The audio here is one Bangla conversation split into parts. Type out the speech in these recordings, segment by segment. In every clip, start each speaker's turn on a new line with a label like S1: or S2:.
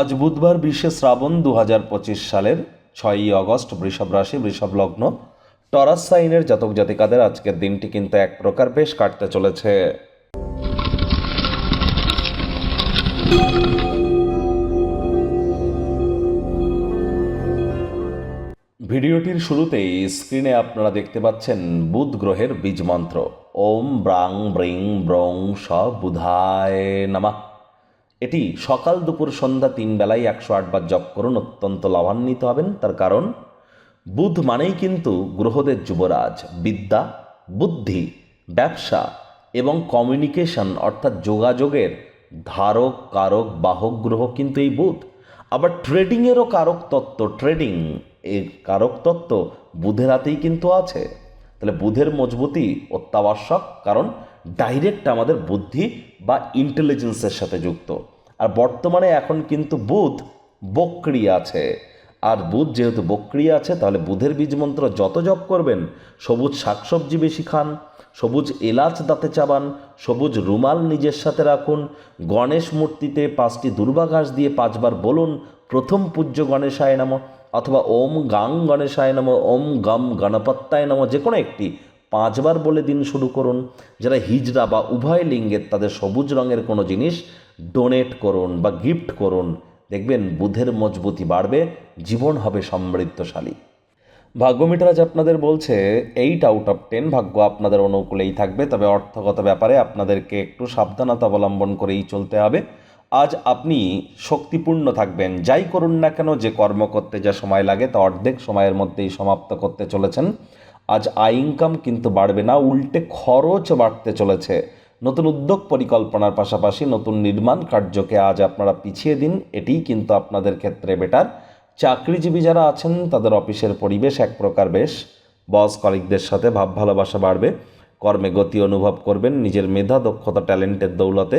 S1: আজ বুধবার বিশে শ্রাবণ দু হাজার পঁচিশ সালের ছয়ই আগস্ট বৃষভ রাশি, বৃষভ লগ্ন। টরাস সাইনের জাতক জাতিকাদের আজকের দিনটি কিন্তু এক প্রকার বেশ কাটতে চলেছে। ভিডিওটির শুরুতেই স্ক্রিনে আপনারা দেখতে পাচ্ছেন বুধ গ্রহের বীজ মন্ত্র। ওম ব্রাং ব্রিং ব্রং স বুধায় নামা। এটি সকাল দুপুর সন্ধ্যা তিন বেলায় একশো আটবার জপ করুন, অত্যন্ত লাভান্বিত হবেন। তার কারণ, বুধ মানেই কিন্তু গ্রহদের যুবরাজ, বিদ্যা, বুদ্ধি, ব্যবসা এবং কমিউনিকেশন অর্থাৎ যোগাযোগের ধারক, কারক, বাহক গ্রহ কিন্তু এই বুধ। আবার ট্রেডিংয়েরও কারক তত্ত্ব ট্রেডিং এর কারক তত্ত্ব বুধের হাতেই কিন্তু আছে। তাহলে বুধের মজবুতি অত্যাবশ্যক, কারণ ডাইরেক্ট আমাদের বুদ্ধি বা ইন্টেলিজেন্সের সাথে যুক্ত। আর বর্তমানে এখন কিন্তু বুধ বক্রি আছে। আর বুধ যেহেতু বক্রি আছে, তাহলে বুধের বীজ মন্ত্র যত জপ করবেন, সবুজ শাকসবজি বেশি খান, সবুজ এলাচ দাঁতে চাবান, সবুজ রুমাল নিজের সাথে রাখুন, গণেশ মূর্তিতে পাঁচটি দুর্বা ঘাস দিয়ে পাঁচবার বলুন, প্রথম পূজ্য গণেশায় নাম, অথবা ওম গাং গণেশায় নাম, ওম গম গণপত্তায় নাম, যে কোনো একটি পাঁচবার বলে দিন শুরু করুন। যারা হিজড়া বা উভয় লিঙ্গের তাদের সবুজ রঙের কোনো জিনিস ডোনেট করুন বা গিফট করুন, দেখবেন বুধের মজবুতি বাড়বে, জীবন হবে সমৃদ্ধশালী। ভাগ্যমিটার আজ আপনাদের বলছে এইট আউট অফ টেন ভাগ্য আপনাদের অনুকূলেই থাকবে, তবে অর্থগত ব্যাপারে আপনাদেরকে একটু সাবধানতা অবলম্বন করেই চলতে হবে। আজ আপনি শক্তিপূর্ণ থাকবেন, যাই করুন না কেন, যে কর্ম করতে যা সময় লাগে, তা অর্ধেক সময়ের মধ্যেই সমাপ্ত করতে চলেছেন। আজ আয় ইনকাম কিন্তু বাড়বে না, উল্টে খরচ বাড়তে চলেছে। নতুন উদ্যোগ পরিকল্পনার পাশাপাশি নতুন নির্মাণ কার্যকে আজ আপনারা পিছিয়ে দিন, এটিই কিন্তু আপনাদের ক্ষেত্রে বেটার। চাকরিজীবী যারা আছেন, তাদের অফিসের পরিবেশ এক প্রকার বেশ। বস কলিকদের সাথে ভাব ভালোবাসা বাড়বে, কর্মে গতি অনুভব করবেন, নিজের মেধা, দক্ষতা, ট্যালেন্টের দৌলতে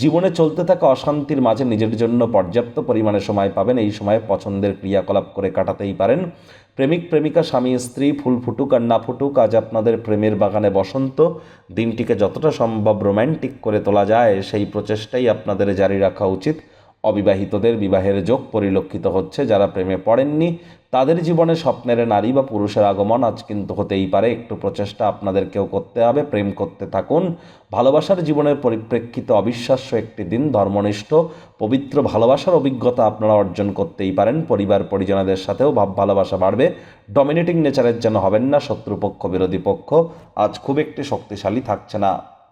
S1: জীবনে চলতে থাকা অশান্তির মাঝে নিজের জন্য পর্যাপ্ত পরিমাণে সময় পাবেন। এই সময়ে পছন্দের ক্রিয়াকলাপ করে কাটাতেই পারেন। প্রেমিক, প্রেমিকা, স্বামী, স্ত্রী, ফুল ফুটুক আর না ফুটুক, আজ আপনাদের প্রেমের বাগানে বসন্ত। দিনটিকে যতটা সম্ভব রোম্যান্টিক করে তোলা যায়, সেই প্রচেষ্টাই আপনাদের জারি রাখা উচিত। অবিবাহিতদের বিবাহের যোগ পরিলক্ষিত হচ্ছে। যারা প্রেমে পড়েননি, তাদের জীবনে স্বপ্নের নারী বা পুরুষের আগমন আজ কিন্তু হতেই পারে। একটু প্রচেষ্টা আপনাদেরকেও করতে হবে, প্রেম করতে থাকুন। ভালোবাসার জীবনের পরিপ্রেক্ষিতে অবিশ্বাস্য একটি দিন, ধর্মনিষ্ঠ, পবিত্র ভালোবাসার অভিজ্ঞতা আপনারা অর্জন করতেই পারেন। পরিবার পরিজনদের সাথেও ভাব ভালোবাসা বাড়বে। ডমিনেটিং নেচারের যেন হবেন না, শত্রুপক্ষ, বিরোধী পক্ষ, আজ খুব একটি শক্তিশালী থাকছে না।